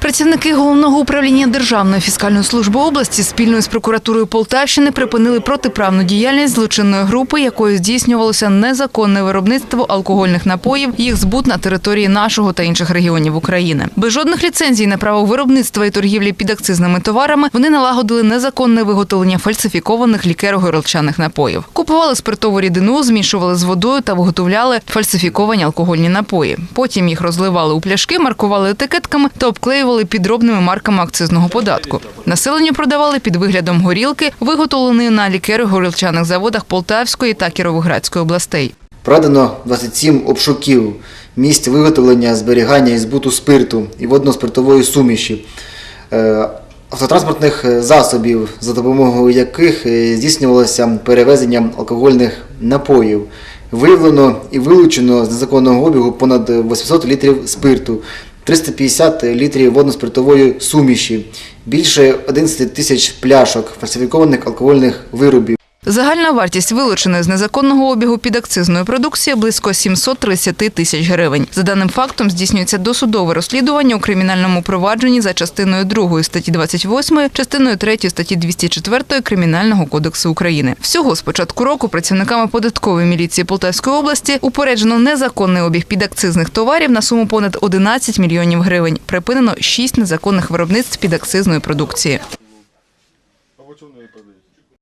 Працівники головного управління Державної фіскальної служби області спільно з прокуратурою Полтавщини припинили протиправну діяльність злочинної групи, якою здійснювалося незаконне виробництво алкогольних напоїв, їх збут на території нашого та інших регіонів України. Без жодних ліцензій на право виробництва і торгівлі підакцизними товарами вони налагодили незаконне виготовлення фальсифікованих лікеро-горілчаних напоїв. Купували спиртову рідину, змішували з водою та виготовляли фальсифіковані алкогольні напої. Потім їх розливали у пляшки, маркували етикетками та обклеювали підробними марками акцизного податку. Населенню продавали під виглядом горілки, виготовленої на лікеро-горілчаних заводах Полтавської та Кіровоградської областей. Проведено 27 обшуків місць виготовлення, зберігання і збуту спирту і водно-спиртової суміші, е, автотранспортних е, засобів, за допомогою яких е, здійснювалося перевезення алкогольних напоїв. Виявлено і вилучено з незаконного обігу понад 800 літрів спирту, 350 літрів водно-спиртової суміші, більше 11 тисяч пляшок фальсифікованих алкогольних виробів. Загальна вартість вилученої з незаконного обігу підакцизної продукції близько 730 тисяч гривень. За даним фактом здійснюється досудове розслідування у кримінальному провадженні за частиною 2 статті 28, частиною 3 статті 204 Кримінального кодексу України. Всього з початку року працівниками податкової міліції Полтавської області упереджено незаконний обіг підакцизних товарів на суму понад 11 мільйонів гривень. Припинено 6 незаконних виробництв підакцизної продукції.